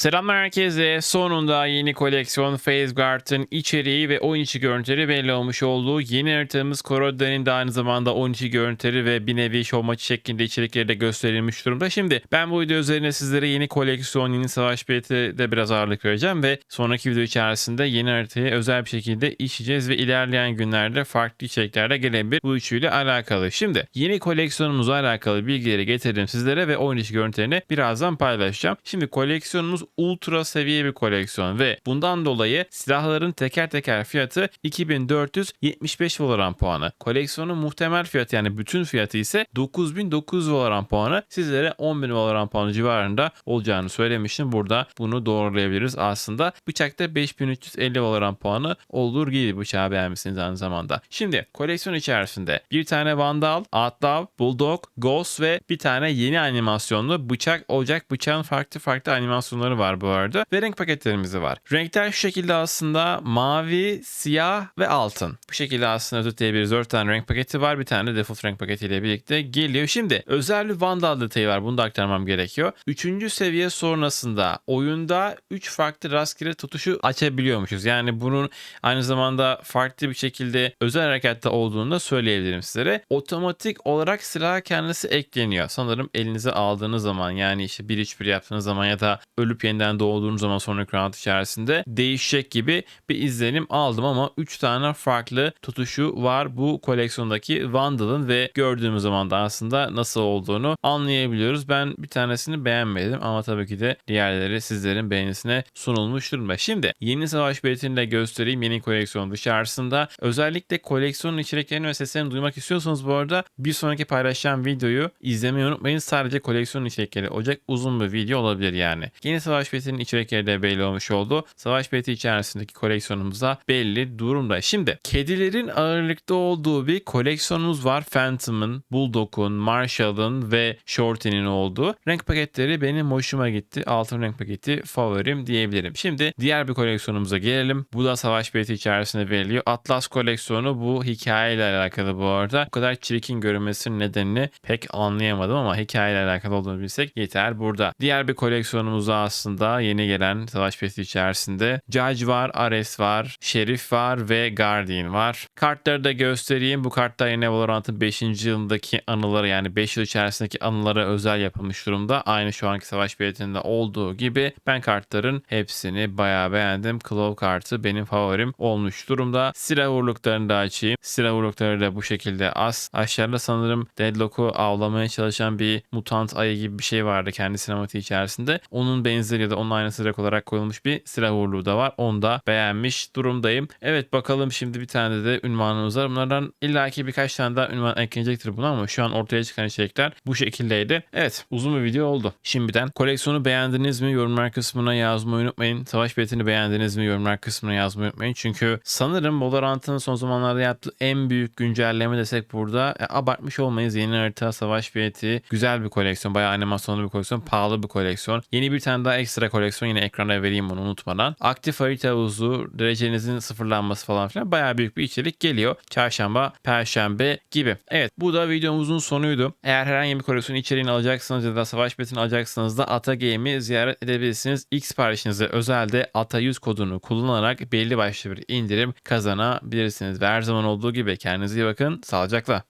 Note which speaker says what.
Speaker 1: Selamlar herkese. Sonunda yeni koleksiyon Phase Guard'ın içeriği ve oyun içi görüntüleri belli olmuş oldu. Yeni haritamız Koroda'nın da aynı zamanda oyun içi görüntüleri ve bir nevi show maçı şeklinde içerikleri de gösterilmiş durumda. Şimdi ben bu video üzerine sizlere yeni koleksiyon, yeni savaş bileti de biraz ağırlık vereceğim ve sonraki video içerisinde yeni haritayı özel bir şekilde işleyeceğiz ve ilerleyen günlerde farklı içeriklerde gelebilir bu üçüyle alakalı. Şimdi yeni koleksiyonumuzla alakalı bilgileri getirdim sizlere ve oyun içi görüntülerini birazdan paylaşacağım. Şimdi koleksiyonumuz ultra seviye bir koleksiyon ve bundan dolayı silahların teker teker fiyatı 2475 Valorant puanı. Koleksiyonun muhtemel fiyatı yani bütün fiyatı ise 9900 Valorant puanı. Sizlere 10.000 Valorant puanı civarında olacağını söylemiştim. Burada bunu doğrulayabiliriz aslında. Bıçakta 5350 Valorant puanı olur gibi bıçağı beğenmişsiniz aynı zamanda. Şimdi koleksiyon içerisinde bir tane Vandal, Outlaw, Bulldog, Ghost ve bir tane yeni animasyonlu bıçak olacak. Bıçağın farklı farklı animasyonları var bu arada. Ve renk paketlerimiz de var. Renkler şu şekilde aslında mavi, siyah ve altın. Bu şekilde aslında özetleyebiliriz. 4 tane renk paketi var. Bir tane de default renk paketiyle birlikte geliyor. Şimdi özel Vandal detayı var. Bunu da aktarmam gerekiyor. Üçüncü seviye sonrasında oyunda 3 farklı rastgele tutuşu açabiliyormuşuz. Yani bunun aynı zamanda farklı bir şekilde özel harekette olduğunu da söyleyebilirim sizlere. Otomatik olarak silah kendisi ekleniyor. Sanırım elinize aldığınız zaman yani işte 1-3-1 yaptığınız zaman ya da ölüp yeniden doğduğunuz zaman sonraki round içerisinde değişecek gibi bir izlenim aldım ama 3 tane farklı tutuşu var bu koleksiyondaki Vandal'ın ve gördüğümüz zaman da aslında nasıl olduğunu anlayabiliyoruz. Ben bir tanesini beğenmedim ama tabii ki de diğerleri sizlerin beğenisine sunulmuş durumda. Şimdi yeni savaş biletini de göstereyim yeni koleksiyon dışarısında. Özellikle koleksiyonun içeriklerini ve seslerini duymak istiyorsanız bu arada bir sonraki paylaşacağım videoyu izlemeyi unutmayın. Sadece koleksiyon içerikleri olacak uzun bir video olabilir yani. Yeni savaş biletinin içerikleri de belli olmuş oldu. Savaş bileti içerisindeki koleksiyonumuzda belli durumda. Şimdi kedilerin ağırlıkta olduğu bir koleksiyonumuz var. Phantom'ın, Bulldog'un, Marshall'ın ve Shorty'nin olduğu. Renk paketleri benim hoşuma gitti. Altın renk paketi favorim diyebilirim. Şimdi diğer bir koleksiyonumuza gelelim. Bu da savaş bileti içerisinde veriliyor. Atlas koleksiyonu bu hikayeyle alakalı bu arada. Bu kadar çirkin görünmesinin nedenini pek anlayamadım ama hikayeyle alakalı olduğunu bilsek yeter burada. Diğer bir koleksiyonumuzda aslında yeni gelen savaş bileti içerisinde Judge var, Ares var, Şerif var ve Guardian var. Kartları da göstereyim. Bu kartlar yine Valorant'ın 5. yılındaki anıları yani 5 yıl içerisindeki anılara özel yapılmış durumda. Aynı şu anki savaş biletinde olduğu gibi ben kartların hepsini bayağı beğendim. Claw kartı benim favorim olmuş durumda. Silah vurluklarını da açayım. Silah vurlukları da bu şekilde az. Aşağıda sanırım Deadlock'u avlamaya çalışan bir mutant ayı gibi bir şey vardı kendi sinematiği içerisinde. Onun benzeri ya da onun aynısı direkt olarak koyulmuş bir silah vurluğu da var. Onu da beğenmiş durumdayım. Evet bakalım şimdi bir tane de ünvanımız var. Bunlardan illaki birkaç tane daha ünvan eklenecektir buna ama şu an ortaya çıkan içerikler bu şekildeydi. Evet uzun bir video oldu. Şimdiden koleksiyonu beğendiniz mi? Yorumlar kısmına yazmayı unutmayın. Savaş biletini beğendiniz mi? Yorumlar kısmına yazmayı unutmayın. Çünkü sanırım Valorant'ın son zamanlarda yaptığı en büyük güncelleme desek burada e, abartmış olmayız. Yeni harita, savaş bileti, güzel bir koleksiyon. Bayağı animasyonlu bir koleksiyon, pahalı bir koleksiyon. Yeni bir tane daha ekstra koleksiyon yine ekrana vereyim bunu unutmadan. Aktif harita havuzu, derecenizin sıfırlanması falan filan bayağı büyük bir içerik geliyor. Çarşamba, perşembe gibi. Evet bu da videomuzun sonuydu. Eğer herhangi bir koleksiyon içeriğini alacaksınız ya da savaş biletini alacaksınız da Ata Game'i ziyaret edebilirsiniz. İlk siparişinize özelde Ata 100 kodunu kullanarak belli başlı bir indirim kazanabilirsiniz. Ve her zaman olduğu gibi kendinize iyi bakın. Sağlıcakla.